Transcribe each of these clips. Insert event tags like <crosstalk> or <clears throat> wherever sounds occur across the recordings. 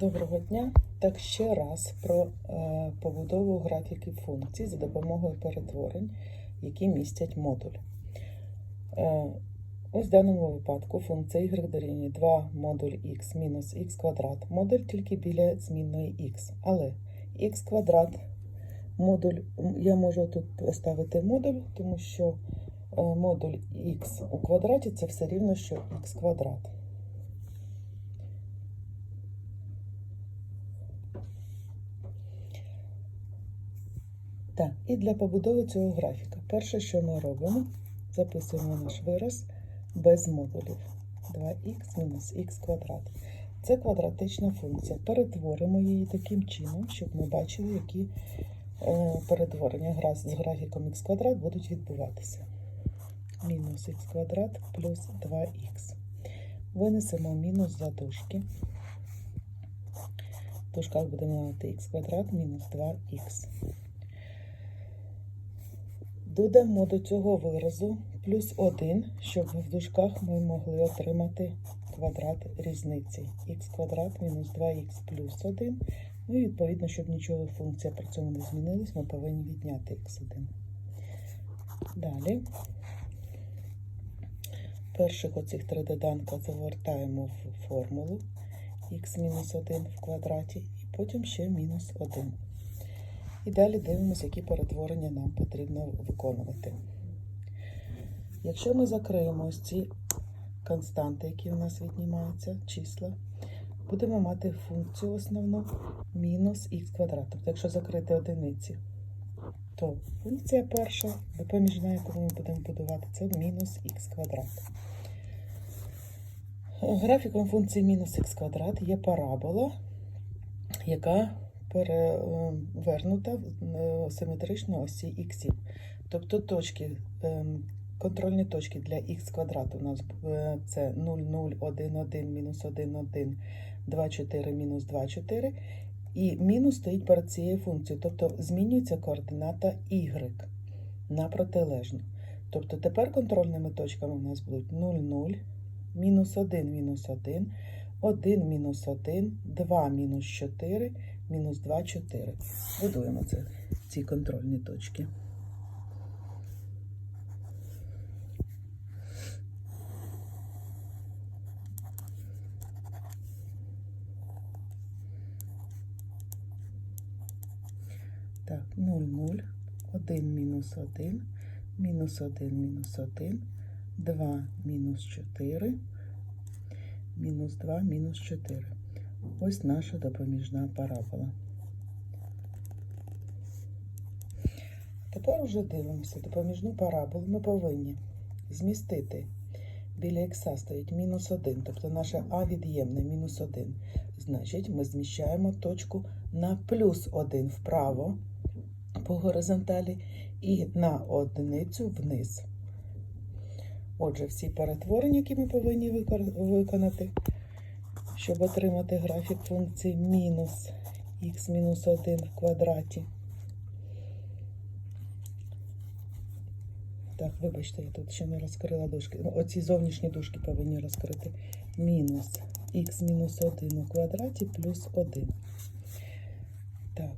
Доброго дня! Так ще раз про е, побудову графіків функцій за допомогою перетворень, які містять модуль. Е, ось в даному випадку функція y дорівнює 2 модуль x мінус x квадрат. Модуль тільки біля змінної x. Але x квадрат модуль, я можу тут поставити модуль, тому що е, модуль x у квадраті це все рівно, що x квадрат. Так, і для побудови цього графіка. Перше, що ми робимо, записуємо наш вираз без модулів. 2х мінус х квадрат. Це квадратична функція. Перетворимо її таким чином, щоб ми бачили, які е, перетворення з графіком х квадрат будуть відбуватися. Мінус х квадрат плюс 2х. Винесемо мінус за дужки. В дужках будемо мати х квадрат мінус 2х. Додамо до цього виразу плюс 1, щоб в дужках ми могли отримати квадрат різниці. х квадрат мінус 2х плюс 1. Ну і відповідно, щоб нічого функція при цьому не змінилась, ми повинні відняти х1. Далі. Перших оцих три доданка завертаємо в формулу х мінус 1 в квадраті, і потім ще мінус 1. І далі дивимося, які перетворення нам потрібно виконувати. Якщо ми закриємо ось ці константи, які у нас віднімаються, числа, будемо мати функцію основну мінус х квадрат. Тобто, якщо закрити одиниці, то функція перша, допоміжна, яку ми будемо будувати, це мінус х квадрат. Графіком функції мінус х квадрат є парабола, яка перевернута в симетрично осі іксів. Тобто точки, ем, контрольні точки для х квадрат у нас е, це 0, 0, 1, 1, мінус 1, 1, 2, 4, мінус 2, 4. І мінус стоїть перед цією функцією, тобто змінюється координата y на протилежну. Тобто тепер контрольними точками у нас будуть 0, 0, мінус 1, мінус 1, 1, мінус 1, 2, мінус 4, мінус 2, 4. Будуємо це, ці контрольні точки. Так, 0, 0, 1, мінус 1, мінус 1, мінус 1, 2, мінус 4, мінус 2, мінус 4. Ось наша допоміжна парабола. Тепер уже дивимося. Допоміжну параболу ми повинні змістити. Біля х стоїть мінус 1, тобто наше а від'ємне мінус 1. Значить, ми зміщаємо точку на плюс 1 вправо по горизонталі і на одиницю вниз. Отже, всі перетворення, які ми повинні виконати, щоб отримати графік функції мінус х мінус 1 в квадраті. Так, вибачте, я тут ще не розкрила дужки. Ну, Оці зовнішні дужки повинні розкрити. Мінус х мінус 1 у квадраті плюс 1. Так,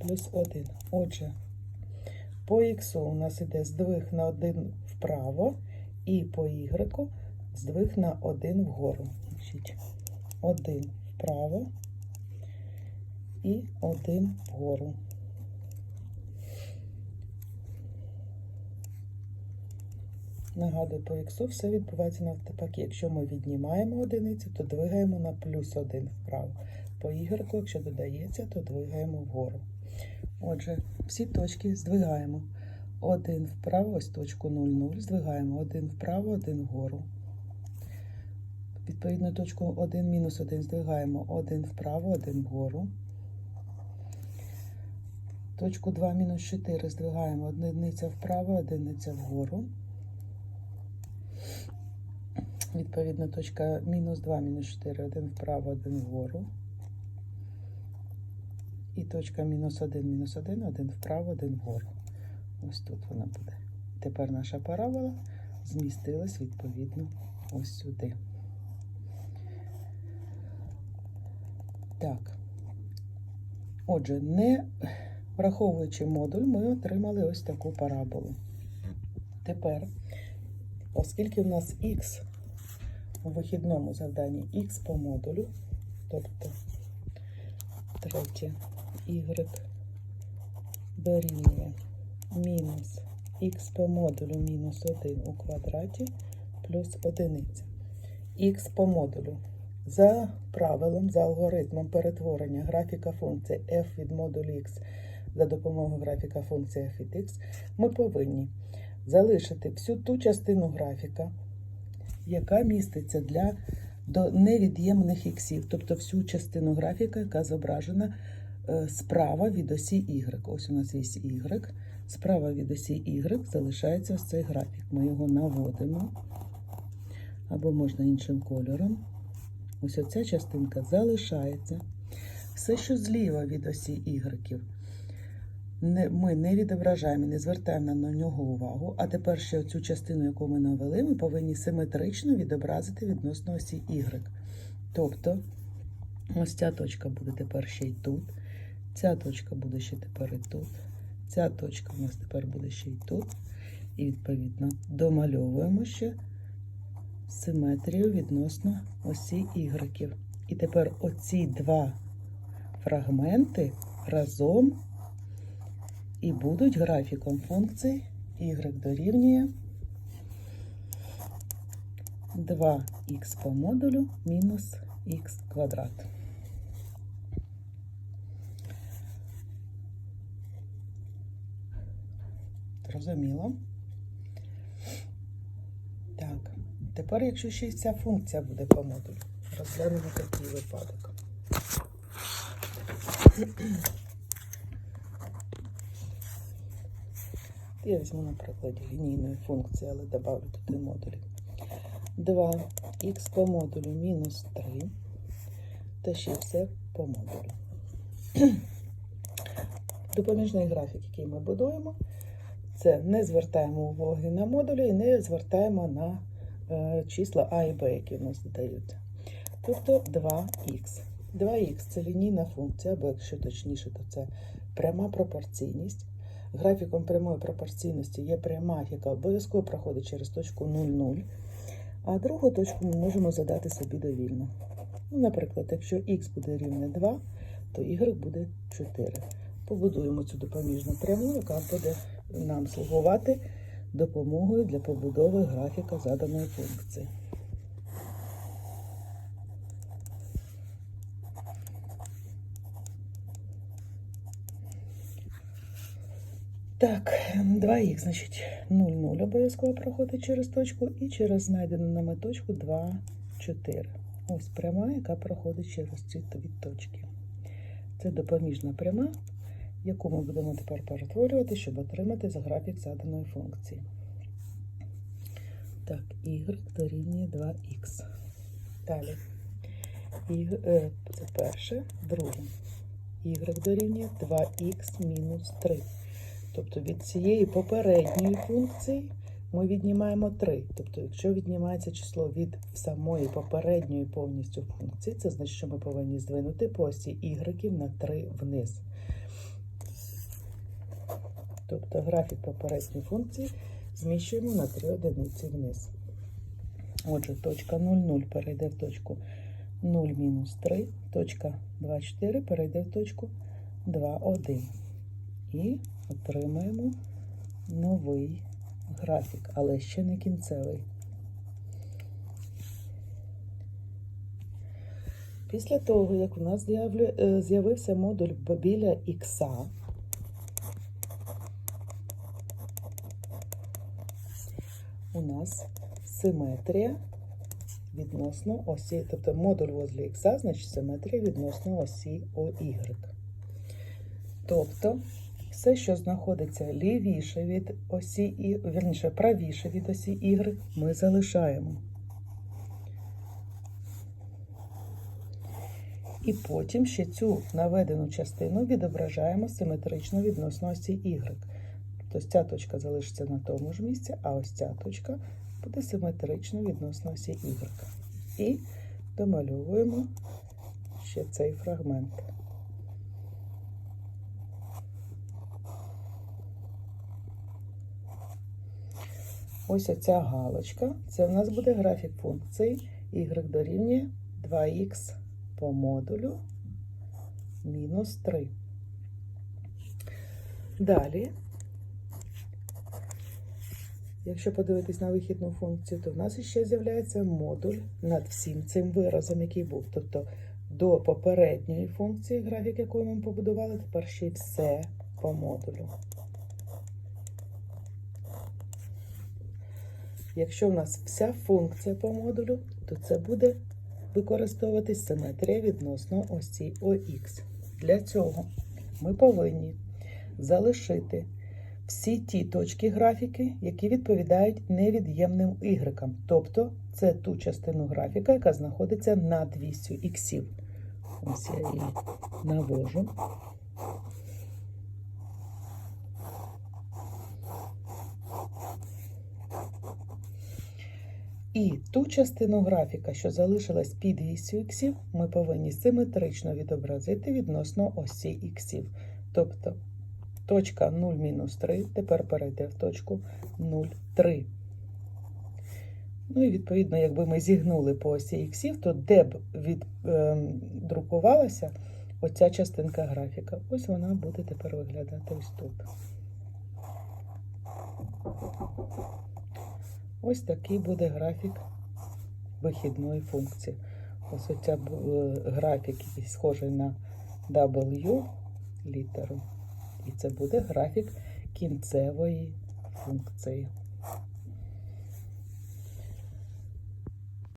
плюс 1. Отже, по х у нас іде здвиг на 1 вправо, і по y здвиг на 1 вгору. 1 вправо і 1 вгору. Нагадую, по іксу все відбувається навпаки. Якщо ми віднімаємо одиницю, то двигаємо на плюс 1 вправо. По y, якщо додається, то двигаємо вгору. Отже, всі точки здвигаємо. 1 вправо, ось точку 0, 0, здвигаємо 1 вправо, 1 вгору. Відповідно, точку 1 мінус 1 здвигаємо 1 вправо, 1 вгору. Точку 2 мінус 4 здвигаємо одиниця вправо, одиниця вгору. Відповідно, точка мінус 2, мінус 4, 1 вправо, 1 вгору. І точка мінус 1, мінус 1, 1 вправо, 1 вгору. Ось тут вона буде. Тепер наша парабола змістилась відповідно ось сюди. Так. Отже, не враховуючи модуль, ми отримали ось таку параболу. Тепер, оскільки в нас х у вихідному завданні х по модулю, тобто третє y дорівнює мінус х по модулю мінус 1 у квадраті плюс одиниця. х по модулю. За правилом, за алгоритмом перетворення графіка функції f від модулю x за допомогою графіка функції f від x, ми повинні залишити всю ту частину графіка, яка міститься для до невід'ємних іксів, тобто всю частину графіка, яка зображена е, справа від осі y. Ось у нас є y. Справа від осі y залишається ось цей графік. Ми його наводимо, або можна іншим кольором. Ось оця частинка залишається. Все, що зліва від осі y, ми не відображаємо, не звертаємо на нього увагу. А тепер ще цю частину, яку ми навели, ми повинні симетрично відобразити відносно осі y. Тобто, ось ця точка буде тепер ще й тут. Ця точка буде ще тепер і тут. Ця точка у нас тепер буде ще й тут. І, відповідно, домальовуємо ще симетрію відносно осі y. І тепер оці два фрагменти разом і будуть графіком функції y дорівнює 2х по модулю мінус х квадрат. Зрозуміло? Так, тепер, якщо ще й ця функція буде по модулю, розглянемо такий випадок. <clears throat> Я візьму на прикладі лінійної функції, але добавлю туди модулі. 2х по модулю мінус 3, та ще все по модулю. <clears throat> Допоміжний графік, який ми будуємо, це не звертаємо уваги на модулі і не звертаємо на числа А і Б, які у нас додаються. Тобто 2х. 2х це лінійна функція, або якщо точніше, то це пряма пропорційність. Графіком прямої пропорційності є пряма, яка обов'язково проходить через точку 0,0, а другу точку ми можемо задати собі довільно. Ну, наприклад, якщо х буде рівне 2, то y буде 4. Побудуємо цю допоміжну пряму, яка буде нам слугувати допомогою для побудови графіка заданої функції. Так, 2х, значить, 0,0 обов'язково проходить через точку і через знайдену нами точку 2, 4. Ось пряма, яка проходить через ці дві точки. Це допоміжна пряма, яку ми будемо тепер перетворювати, щоб отримати за графік заданої функції. Так, y дорівнює 2х. Далі. Y, е, це перше, друге. y дорівнює 2х мінус 3. Тобто від цієї попередньої функції ми віднімаємо 3. Тобто, якщо віднімається число від самої попередньої повністю функції, це значить, що ми повинні здвинути по осі y на 3 вниз. Тобто графік попередньої функції зміщуємо на 3 одиниці вниз. Отже, точка 0,0 перейде в точку 0-3, точка 2,4 перейде в точку 2,1. І отримаємо новий графік, але ще не кінцевий. Після того, як у нас з'явився модуль біля ікса, у нас симетрія відносно осі, тобто модуль возле ікса, значить симетрія відносно осі ОY. Тобто все, що знаходиться лівіше від осі І, вірніше, правіше від осі Y, ми залишаємо. І потім ще цю наведену частину відображаємо симетрично відносно осі Y. Тобто ця точка залишиться на тому ж місці, а ось ця точка буде симетрично відносно осі Y. І домальовуємо ще цей фрагмент. Ось оця галочка. Це в нас буде графік функції y дорівнює 2х по модулю мінус 3. Далі, якщо подивитись на вихідну функцію, то в нас ще з'являється модуль над всім цим виразом, який був. Тобто до попередньої функції, графік якої ми побудували, тепер ще й все по модулю. Якщо в нас вся функція по модулю, то це буде використовуватись симетрія відносно осі ОХ. Для цього ми повинні залишити всі ті точки графіки, які відповідають невід'ємним ігрекам. Тобто це ту частину графіка, яка знаходиться над вісю іксів. Ось я її навожу. І ту частину графіка, що залишилась під вісю іксів, ми повинні симетрично відобразити відносно осі іксів. Тобто точка 0 мінус 3 тепер перейде в точку 0, 3. Ну і відповідно, якби ми зігнули по осі іксів, то де б віддрукувалася оця частинка графіка? Ось вона буде тепер виглядати ось тут. Ось такий буде графік вихідної функції. Ось оця е, графік який схожий на W літеру. І це буде графік кінцевої функції.